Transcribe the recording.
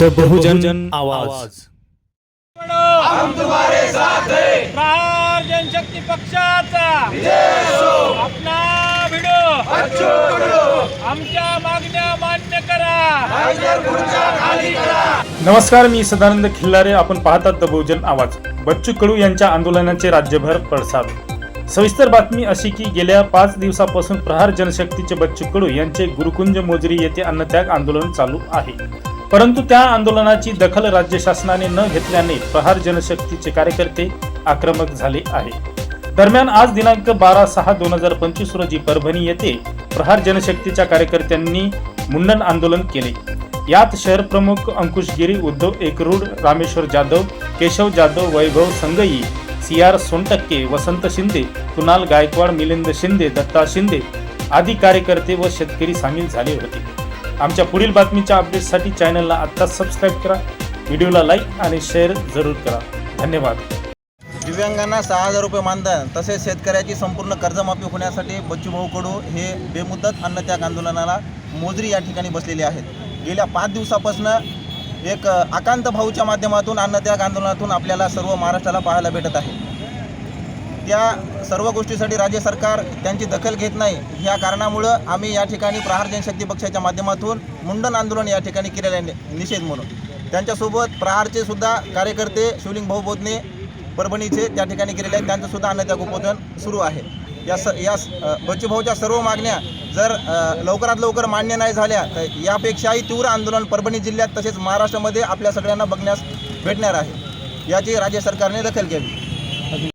The बहुजन आवाज. हम तुम्हारे साथ है प्रहार जनशक्ती पक्षाचा आपला व्हिडिओ आमच्या मागण्या मान्य करा. नमस्कार मी सदानंद खिल्लारे. आपण पाहतात द बहुजन आवाज. बच्चू कडू यांच्या आंदोलनाचे राज्यभर पडसाद. सविस्तर बातमी अशी की गेल्या पाच दिवसापासून प्रहार जनशक्तीचे बच्चू कडू यांचे गुरुकुंज मोजरी येथे अन्नत्याग आंदोलन चालू आहे. परंतु त्या आंदोलनाची दखल राज्य शासनाने न घेतल्याने प्रहार जनशक्तीचे कार्यकर्ते आक्रमक झाले आहे. दरम्यान आज दिनांक बारा सहा दोन हजार पंचवीस रोजी परभणी येथे प्रहार जनशक्तीच्या कार्यकर्त्यांनी मुंडन आंदोलन केले. यात शहर प्रमुख अंकुश गिरी उद्धव एकरूड रामेश्वर जाधव केशव जाधव वैभव संगई सी आर सोनटक्के वसंत शिंदे कुणाल गायकवाड मिलिंद शिंदे दत्ता शिंदे आदी कार्यकर्ते व शेतकरी सामील झाले होते. आमच्या पुढील बातमीच्या अपडेटसाठी चॅनलला आत्ताच सबस्क्राईब करा व्हिडिओला लाईक आणि शेअर जरूर करा. धन्यवाद. दिव्यांगांना सहा हजार रुपये मानधन तसेच शेतकऱ्याची संपूर्ण कर्जमाफी होण्यासाठी बच्चूभाऊ कडू हे बेमुदत अन्नत्याग आंदोलनाला मोजरी या ठिकाणी बसलेले आहेत. गेल्या पाच दिवसापासून एक आकांत भाऊच्या माध्यमातून अन्नत्याग आंदोलनातून आपल्याला सर्व महाराष्ट्राला पाहायला भेटत आहे. त्या सर्व गोष्टीसाठी राज्य सरकार त्यांची दखल घेत नाही. ह्या कारणामुळं आम्ही या ठिकाणी प्रहार जनशक्ती पक्षाच्या माध्यमातून मुंडन आंदोलन या ठिकाणी केलेले आहे. निषेध म्हणून. त्यांच्यासोबत प्रहारचे सुद्धा कार्यकर्ते शिवलिंग भाऊ बोधने परभणीचे त्या ठिकाणी केलेले आहेत. त्यांचं सुद्धा अन्नत्याग उपोषण सुरू आहे. या स या बच्चूभाऊच्या सर्व मागण्या जर लवकरात लवकर मान्य नाही झाल्या तर यापेक्षाही तीव्र आंदोलन परभणी जिल्ह्यात तसेच महाराष्ट्रामध्ये आपल्या सगळ्यांना बघण्यास भेटणार आहे. याची राज्य सरकारने दखल घ्यावी.